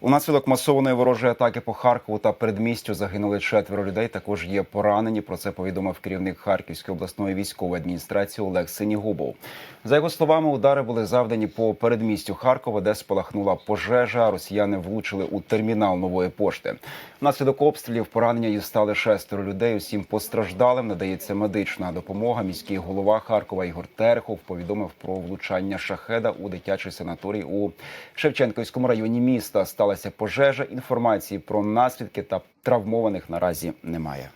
Унаслідок масованої ворожої атаки по Харкову та передмістю загинули четверо людей. Також є поранені. Про це повідомив керівник Харківської обласної військової адміністрації Олег Синігубов. За його словами, удари були завдані по передмістю Харкова, де спалахнула пожежа. Росіяни влучили у термінал нової пошти. Внаслідок обстрілів поранення дістали шестеро людей. Усім постраждалим надається медична допомога. Міський голова Харкова Ігор Терехов повідомив про влучання шахеда у дитячий санаторій у Шевченківському районі міста. Сталася пожежа. Інформації про наслідки та травмованих наразі немає.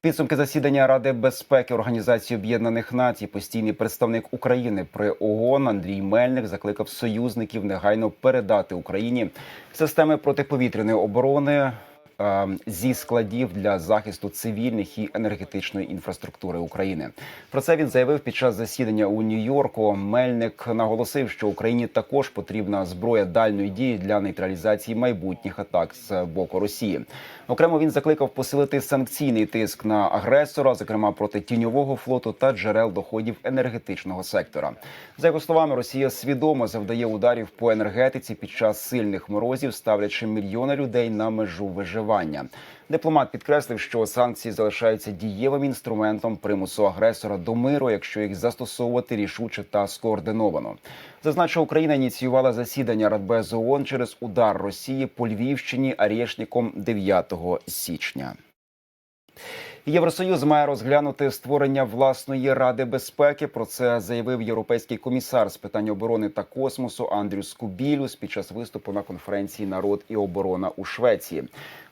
Підсумки засідання Ради безпеки Організації Об'єднаних Націй, постійний представник України при ООН Андрій Мельник закликав союзників негайно передати Україні системи протиповітряної оборони зі складів для захисту цивільних і енергетичної інфраструктури України. Про це він заявив під час засідання у Нью-Йорку. Мельник наголосив, що Україні також потрібна зброя дальної дії для нейтралізації майбутніх атак з боку Росії. Окремо він закликав посилити санкційний тиск на агресора, зокрема проти тіньового флоту та джерел доходів енергетичного сектора. За його словами, Росія свідомо завдає ударів по енергетиці під час сильних морозів, ставлячи мільйони людей на межу виживання. Дипломат підкреслив, що санкції залишаються дієвим інструментом примусу агресора до миру, якщо їх застосовувати рішуче та скоординовано. Зазначив, Україна ініціювала засідання Радбезу ООН через удар Росії по Львівщині Арєшніком 9 січня. Євросоюз має розглянути створення власної ради безпеки. Про це заявив європейський комісар з питань оборони та космосу Андрюс Кубілюс під час виступу на конференції Народ і оборона у Швеції.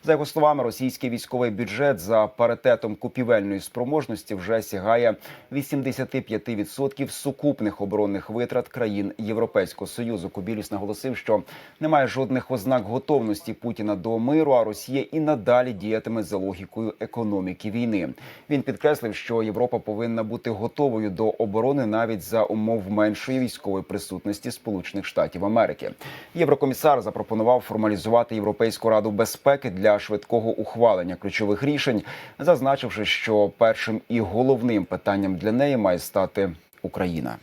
За його словами, російський військовий бюджет за паритетом купівельної спроможності вже сягає 85% сукупних оборонних витрат країн Європейського союзу. Кубілюс наголосив, що немає жодних ознак готовності Путіна до миру, а Росія і надалі діятиме за логікою економіки війни. Він підкреслив, що Європа повинна бути готовою до оборони навіть за умов меншої військової присутності Сполучених Штатів Америки. Єврокомісар запропонував формалізувати Європейську раду безпеки для швидкого ухвалення ключових рішень, зазначивши, що першим і головним питанням для неї має стати Україна.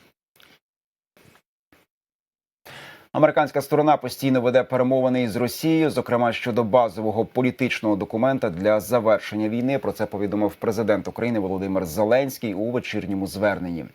Американська сторона постійно веде перемовини із Росією, зокрема щодо базового політичного документа для завершення війни. Про це повідомив президент України Володимир Зеленський у вечірньому зверненні.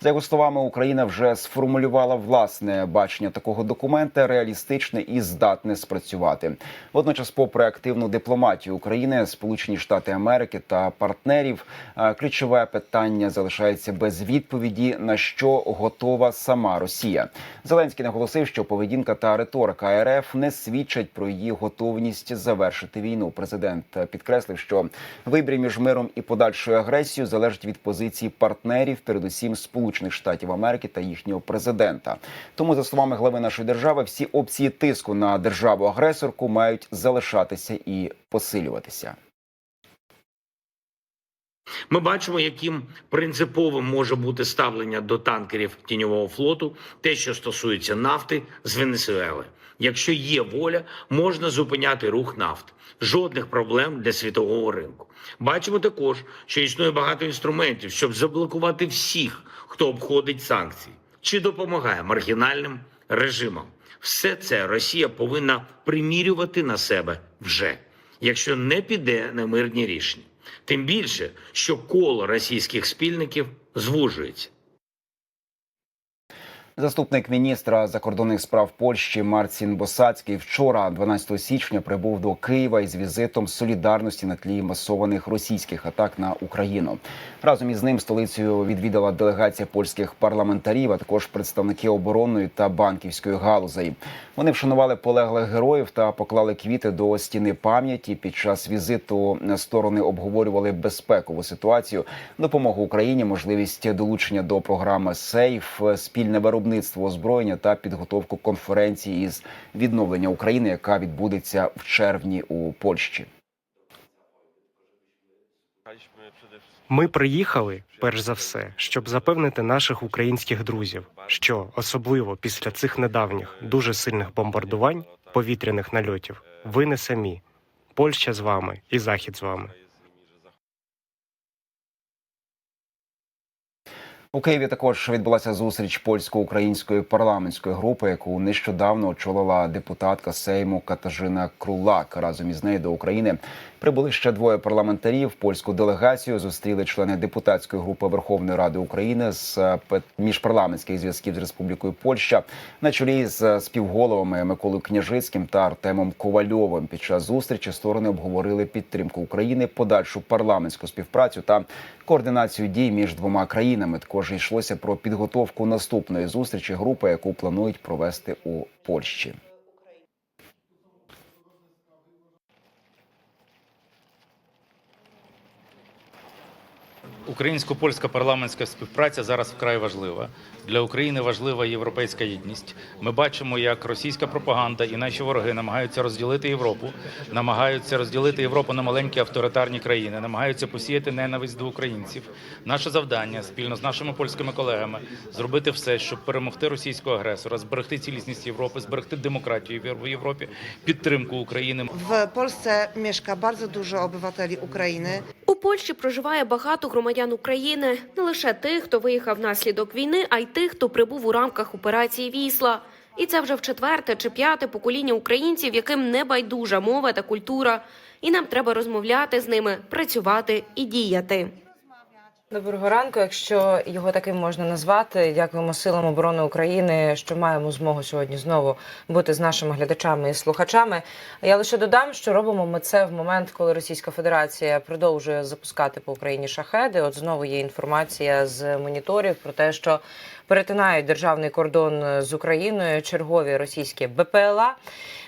За його словами, Україна вже сформулювала власне бачення такого документа, реалістичне і здатне спрацювати. Водночас, попри активну дипломатію України, Сполучені Штати Америки та партнерів, е, ключове питання залишається без відповіді на що готова сама Росія. Зеленський наголосив, що поведінка та риторика РФ не свідчать про її готовність завершити війну. Президент підкреслив, що вибір між миром і подальшою агресією залежить від позиції партнерів, передусім Сполучених Штатів Америки та їхнього президента. Тому, за словами глави нашої держави, всі опції тиску на державу агресорку мають залишатися і посилюватися. Ми бачимо, яким принциповим може бути ставлення до танкерів тіньового флоту, те, що стосується нафти з Венесуели. Якщо є воля, можна зупиняти рух нафт. Жодних проблем для світового ринку. Бачимо також, що існує багато інструментів, щоб заблокувати всіх, хто обходить санкції чи допомагає маргінальним режимам. Все це Росія повинна примірювати на себе вже, якщо не піде на мирні рішення. Тим більше, що коло російських спільників звужується. Заступник міністра закордонних справ Польщі Марцін Босацький вчора, 12 січня, прибув до Києва із візитом солідарності на тлі масованих російських атак на Україну. Разом із ним столицею відвідала делегація польських парламентарів, а також представники оборонної та банківської галузей. Вони вшанували полеглих героїв та поклали квіти до стіни пам'яті. Під час візиту сторони обговорювали безпекову ситуацію, допомогу Україні, можливість долучення до програми СЕЙФ, спільне виробництво озброєння та підготовку конференції із відновлення України, яка відбудеться в червні у Польщі. Ми приїхали перш за все, щоб запевнити наших українських друзів, що особливо після цих недавніх дуже сильних бомбардувань, повітряних нальотів, ви не самі. Польща з вами і Захід з вами. У Києві також відбулася зустріч польсько-української парламентської групи, яку нещодавно очолила депутатка Сейму Катажина Крулак. Разом із нею до України прибули ще двоє парламентарів. Польську делегацію зустріли члени депутатської групи Верховної Ради України з е, міжпарламентських зв'язків з Республікою Польща на чолі з співголовами Миколою Княжицьким та Артемом Ковальовим. Під час зустрічі сторони обговорили підтримку України, подальшу парламентську співпрацю та координацію дій між двома країнами. Також йшлося про підготовку наступної зустрічі групи, яку планують провести у Польщі. Українсько-польська парламентська співпраця зараз вкрай важлива. Для України важлива європейська єдність. Ми бачимо, як російська пропаганда і наші вороги намагаються розділити Європу, намагаються розділити Європу на маленькі авторитарні країни, намагаються посіяти ненависть до українців. Наше завдання спільно з нашими польськими колегами зробити все, щоб перемогти російського агресора, зберегти цілісність Європи, зберегти демократію в Європі, підтримку України. W Polsce mieszka bardzo dużo obywateli Ukrainy. Польщі проживає багато громадян України, не лише тих, хто виїхав внаслідок війни, а й тих, хто прибув у рамках операції Вісла. І це вже в четверте чи п'яте покоління українців, яким не байдужа мова та культура. І нам треба розмовляти з ними, працювати і діяти. Доброго ранку, якщо його таким можна назвати. Дякуємо силам оборони України, що маємо змогу сьогодні знову бути з нашими глядачами і слухачами. Я лише додам, що робимо ми це в момент, коли Російська Федерація продовжує запускати по Україні шахеди. От знову є інформація з моніторів про те, що перетинають державний кордон з Україною чергові російські БПЛА.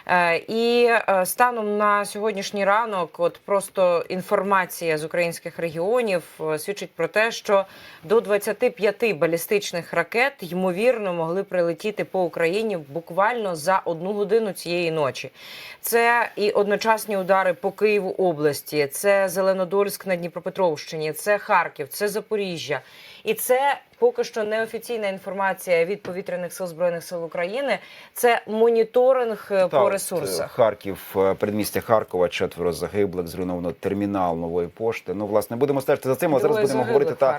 Е, І е, станом на сьогоднішній ранок, от просто інформація з українських регіонів е, свідчить про те, що до 25 балістичних ракет ймовірно могли прилетіти по Україні буквально за одну годину цієї ночі. Це і одночасні удари по Києву області, це Зеленодольськ на Дніпропетровщині, це Харків, це Запоріжжя. І це поки що неофіційна інформація від повітряних сил збройних сил України. Це моніторинг е, Та, по ресурсах. Харків, е, передмістя Харкова, четверо загиблих, зруйновано термінал нової пошти. Ну, власне, будемо стежити за цим, а зараз будемо говорити та.